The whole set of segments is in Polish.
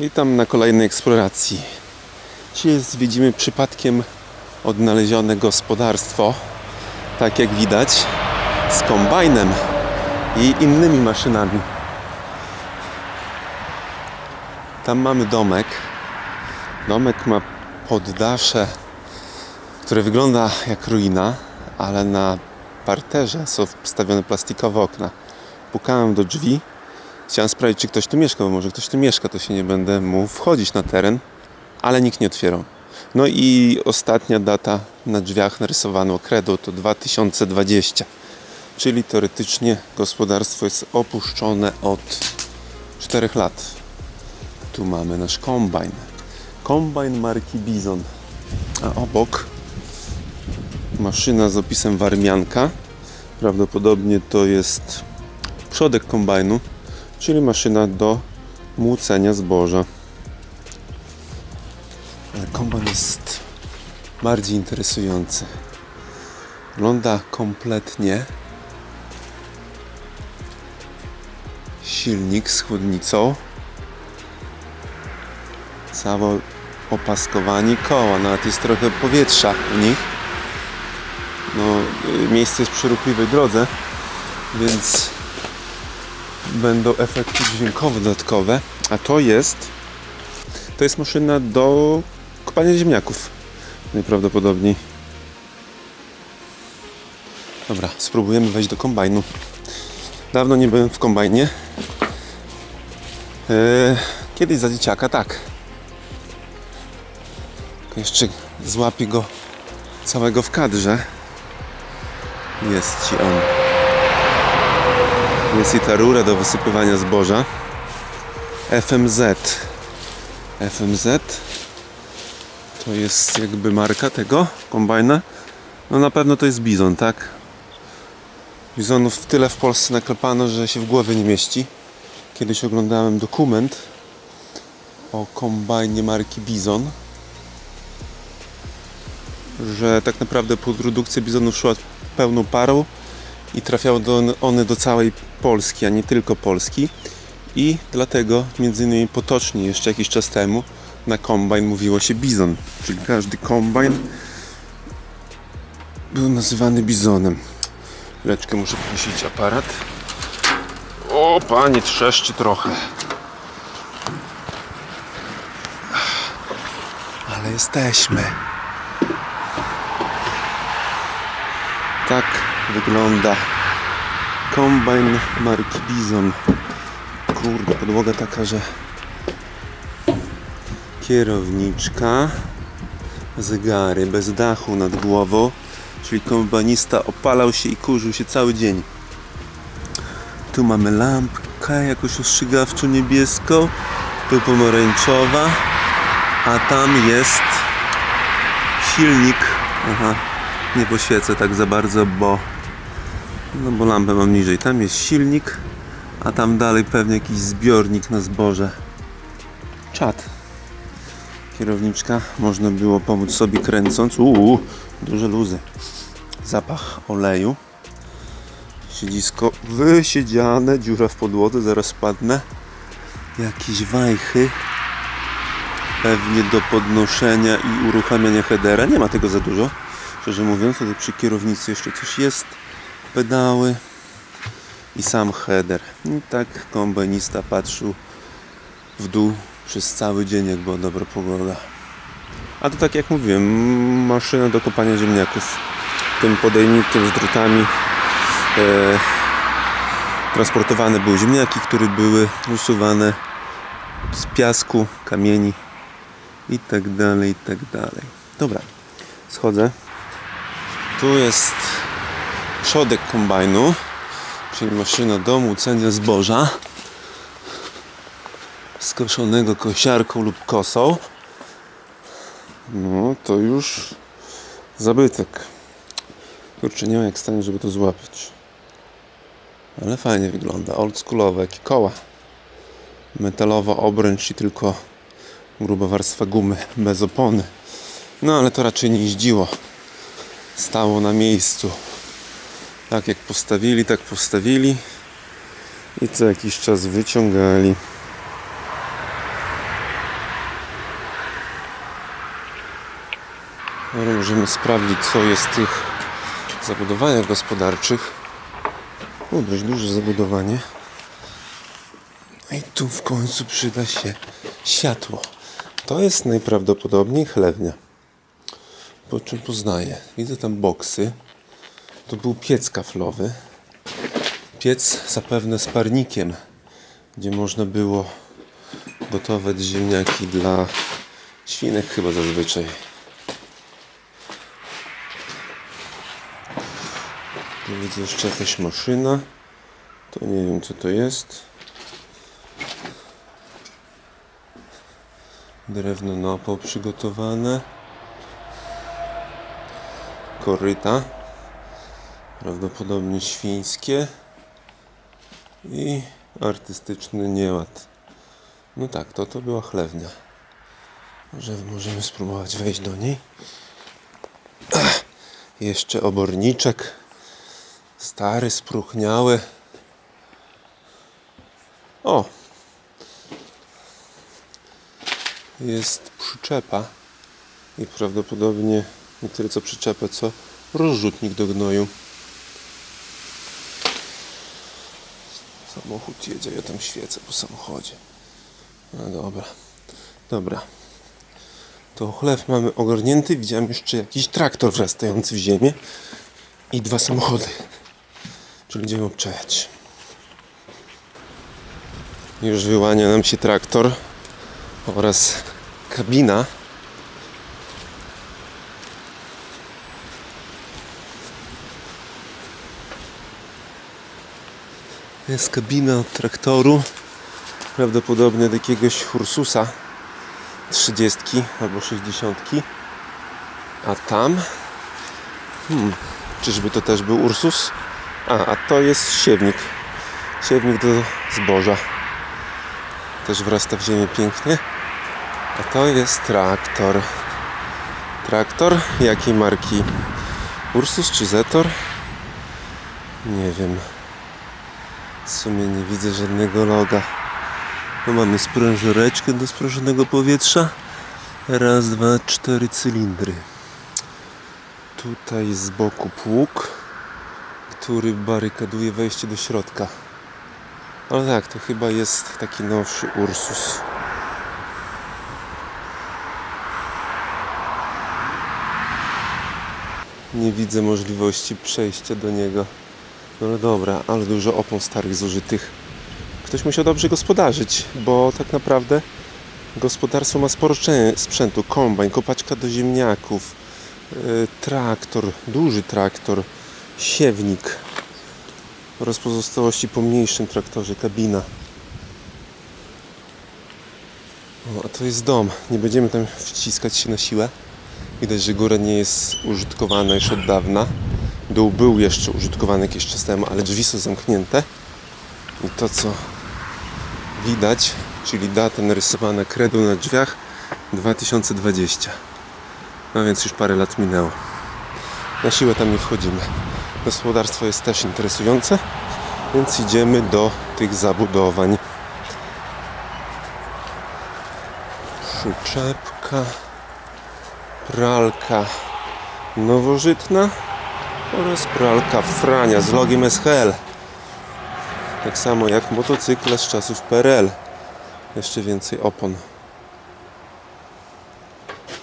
Witam na kolejnej eksploracji. Dzisiaj zwiedzimy przypadkiem odnalezione gospodarstwo, tak jak widać, z kombajnem i innymi maszynami. Tam mamy domek. Domek ma poddasze, które wygląda jak ruina, ale na parterze są wstawione plastikowe okna. Pukałem do drzwi. Chciałem sprawdzić, czy ktoś tu mieszka, bo może ktoś tu mieszka, to się nie będę mógł wchodzić na teren, ale nikt nie otwierał. No i ostatnia data na drzwiach narysowano kredą to 2020, czyli teoretycznie gospodarstwo jest opuszczone od 4 lat. Tu mamy nasz kombajn. Kombajn marki Bizon. A obok maszyna z opisem Warmianka. Prawdopodobnie to jest przodek kombajnu, czyli maszyna do młócenia zboża. Ale jest bardziej interesujący. Wygląda kompletnie. Silnik z chłodnicą. Całe opaskowanie koła, nawet jest trochę powietrza w nich. No, y, miejsce jest przy ruchliwej drodze, więc będą efekty dźwiękowe dodatkowe. A to jest to jest maszyna do kopania ziemniaków. Najprawdopodobniej. Dobra, spróbujemy wejść do kombajnu. Dawno nie byłem w kombajnie. Yy, kiedyś za dzieciaka, tak. Jeszcze złapię go całego w kadrze. Jest ci on. Jest i ta rura do wysypywania zboża. FMZ. FMZ to jest jakby marka tego kombajna. No na pewno to jest Bizon, tak? Bizonów tyle w Polsce naklepano, że się w głowie nie mieści. Kiedyś oglądałem dokument o kombajnie marki Bizon, że tak naprawdę produkcja Bizonów szła pełną parą i trafiały do, one do całej Polski, a nie tylko Polski. I dlatego między innymi potocznie jeszcze jakiś czas temu na kombajn mówiło się bizon, czyli każdy kombajn był nazywany bizonem. Leczkę muszę prosić aparat. O, panie, trzeszczy trochę. Ale jesteśmy. Tak wygląda kombajn marki Bizon. Kurde, podłoga taka, że kierowniczka, zegary bez dachu nad głową, czyli kombajnista opalał się i kurzył się cały dzień. Tu mamy lampkę jakąś ostrzegawczą niebieską, tu pomarańczowa, a tam jest silnik. Aha, nie poświecę tak za bardzo, bo no bo lampę mam niżej. Tam jest silnik, a tam dalej pewnie jakiś zbiornik na zboże. Czad. Kierowniczka, można było pomóc sobie kręcąc. Uuu, duże luzy. Zapach oleju. Siedzisko wysiedziane, dziura w podłodze, zaraz spadnę. Jakieś wajchy. Pewnie do podnoszenia i uruchamiania headera. Nie ma tego za dużo. Szczerze mówiąc, tutaj przy kierownicy jeszcze coś jest. Pedały i sam header. I tak kombajnista patrzył w dół przez cały dzień, jak była dobra pogoda. A to tak jak mówiłem, maszyna do kopania ziemniaków. Tym podejnikiem z drutami e, transportowane były ziemniaki, które były usuwane z piasku, kamieni i tak dalej, i tak dalej. Dobra, schodzę. Tu jest przodek kombajnu, czyli maszyna do młócenia zboża skoszonego kosiarką lub kosą. No to już zabytek. Kurczę, nie ma jak stanie, żeby to złapać. Ale fajnie wygląda, oldschoolowe, jakie koła. Metalowa obręcz i tylko gruba warstwa gumy, bez opony. No ale to raczej nie jeździło. Stało na miejscu. Tak jak postawili, tak postawili i co jakiś czas wyciągali. Ale możemy sprawdzić co jest w tych zabudowaniach gospodarczych. O, dość duże zabudowanie. No I tu w końcu przyda się światło. To jest najprawdopodobniej chlewnia. Po czym poznaję. Widzę tam boksy. To był piec kaflowy. Piec zapewne z parnikiem, gdzie można było gotować ziemniaki dla świnek chyba zazwyczaj. Tu widzę jeszcze jakaś maszyna. To nie wiem co to jest. Drewno na przygotowane. Koryta. Prawdopodobnie świńskie. I artystyczny nieład. No tak, to to była chlewnia. Może możemy spróbować wejść do niej. Ach, jeszcze oborniczek. Stary, spróchniały. O! Jest przyczepa. I prawdopodobnie nie tyle co przyczepę, co rozrzutnik do gnoju. Samochód jedzie, ja tam świecę po samochodzie. No dobra. Dobra. To chleb mamy ogarnięty. Widziałem jeszcze jakiś traktor wrastający w ziemię. I dwa samochody. Czyli będziemy obczajać. Już wyłania nam się traktor oraz kabina. Jest kabina traktoru. Prawdopodobnie od jakiegoś Ursusa 30 albo 60. A tam. Hmm, czyżby to też był Ursus? A, a to jest siewnik. Siewnik do zboża. Też wrasta w ziemię pięknie. A to jest traktor. Traktor jakiej marki? Ursus czy Zetor? Nie wiem. W sumie nie widzę żadnego loga. Tu mamy sprężareczkę do sprężonego powietrza. Raz, dwa, cztery cylindry. Tutaj z boku pług, który barykaduje wejście do środka. Ale tak, to chyba jest taki nowszy Ursus. Nie widzę możliwości przejścia do niego. No dobra, ale dużo opon starych zużytych. Ktoś musiał dobrze gospodarzyć, bo tak naprawdę gospodarstwo ma sporo sprzętu. Kombajn, kopaczka do ziemniaków, yy, traktor, duży traktor, siewnik oraz pozostałości po mniejszym traktorze, kabina. O, a to jest dom. Nie będziemy tam wciskać się na siłę. Widać, że góra nie jest użytkowana już od dawna. Dół był jeszcze użytkowany jakiś czas temu, ale drzwi są zamknięte. I to co widać, czyli data narysowana kredą na drzwiach 2020. No więc już parę lat minęło. Na siłę tam nie wchodzimy. Gospodarstwo jest też interesujące, więc idziemy do tych zabudowań. Przyczepka, pralka nowożytna oraz pralka Frania z logiem SHL. Tak samo jak motocykle z czasów PRL. Jeszcze więcej opon.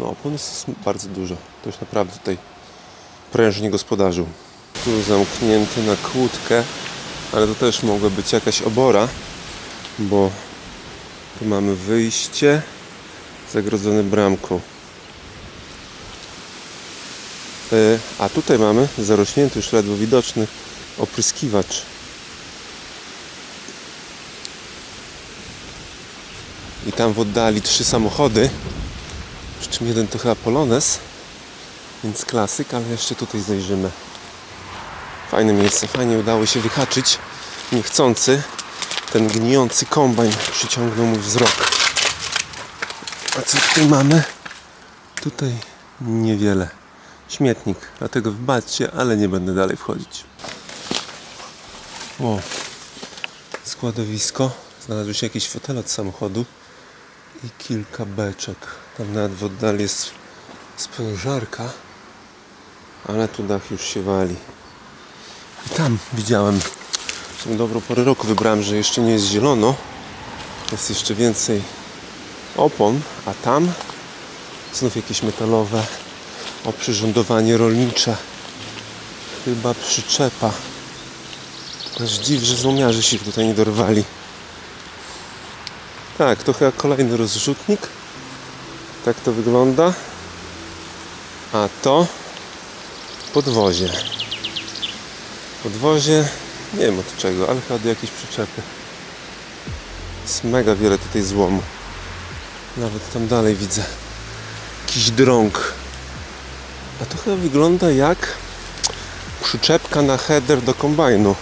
No opon jest bardzo dużo. Ktoś naprawdę tutaj prężnie gospodarzył. Tu zamknięty na kłódkę, ale to też mogła być jakaś obora, bo tu mamy wyjście zagrodzone bramką. E, A tutaj mamy zarośnięty, już ledwo widoczny opryskiwacz. I tam w oddali trzy samochody, przy czym jeden to chyba Polones, więc klasyk, ale jeszcze tutaj zajrzymy. Fajne miejsce, fajnie udało się wyhaczyć. Niechcący ten gnijący kombajn przyciągnął mój wzrok. A co tutaj mamy? Tutaj niewiele. Śmietnik, dlatego wybaczcie, ale nie będę dalej wchodzić. O, składowisko. Znalazły się jakieś fotele od samochodu i kilka beczek. Tam nawet w oddali jest sprężarka. Ale tu dach już się wali. I tam widziałem, tą dobrą porę roku wybrałem, że jeszcze nie jest zielono. Jest jeszcze więcej opon, a tam znów jakieś metalowe oprzyrządowanie rolnicze. Chyba przyczepa. Aż dziw, że złomiarze się tutaj nie dorwali. Tak, to chyba kolejny rozrzutnik. Tak to wygląda. A to podwozie. Podwozie, nie wiem od czego, ale chyba do jakiejś przyczepy. Jest mega wiele tutaj złomu. Nawet tam dalej widzę jakiś drąg. A to chyba wygląda jak przyczepka na header do kombajnu.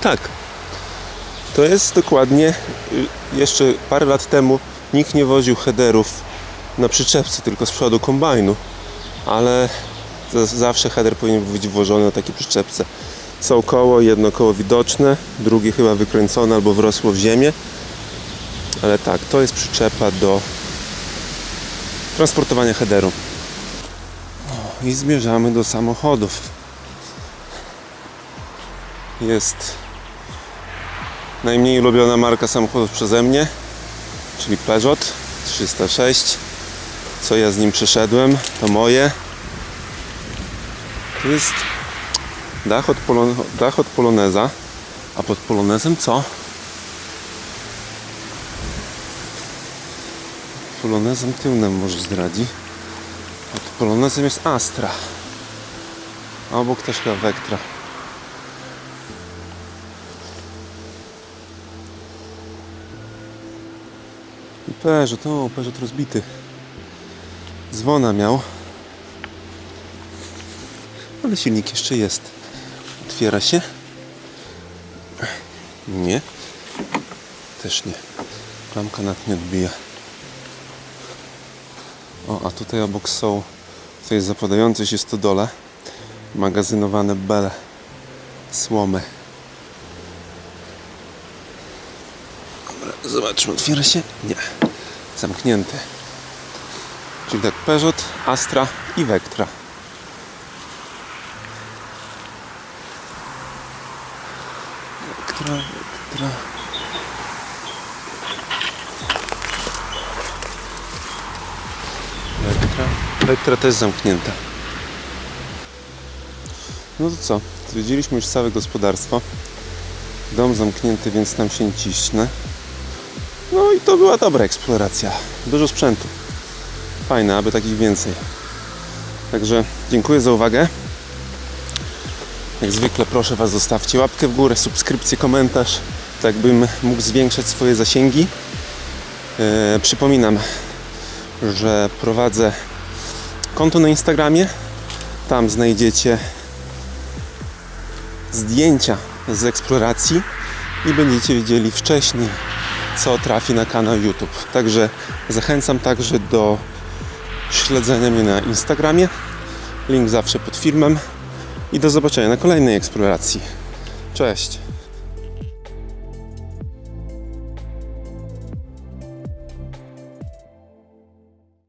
Tak. To jest dokładnie y, jeszcze parę lat temu nikt nie woził headerów na przyczepce, tylko z przodu kombajnu. Ale zawsze header powinien być włożony na takiej przyczepce. Są koło, jedno koło widoczne, drugie chyba wykręcone albo wrosło w ziemię. Ale tak, to jest przyczepa do transportowania headeru. I zmierzamy do samochodów. Jest najmniej ulubiona marka samochodów przeze mnie, czyli Peugeot 306. Co ja z nim przeszedłem, to moje. To jest dach od, Polon- dach od Poloneza, a pod Polonezem co? Polonezem tylnym może zdradzi. Pod Polonezem jest Astra. A obok też chyba Vectra. I Peugeot, o, Peugeot rozbity. Dzwona miał. Ale silnik jeszcze jest. Otwiera się. Nie. Też nie. Klamka nad nie odbija. A tutaj obok są w tej zapadającej się stodole magazynowane bele słomy. Dobra, zobaczmy, otwiera się? Nie. Zamknięty. Czyli tak, Peugeot, Astra i. Vectra, Vectra. Vectra. Vectra też zamknięta. No to co? Zwiedziliśmy już całe gospodarstwo. Dom zamknięty, więc tam się nie ciśnie. No i to była dobra eksploracja. Dużo sprzętu. Fajne, aby takich więcej. Także dziękuję za uwagę. Jak zwykle proszę Was zostawcie łapkę w górę, subskrypcję, komentarz, tak bym mógł zwiększać swoje zasięgi. E, przypominam, że prowadzę konto na Instagramie. Tam znajdziecie zdjęcia z eksploracji i będziecie wiedzieli wcześniej, co trafi na kanał YouTube. Także zachęcam także do śledzenia mnie na Instagramie. Link zawsze pod filmem. I do zobaczenia na kolejnej eksploracji. Cześć!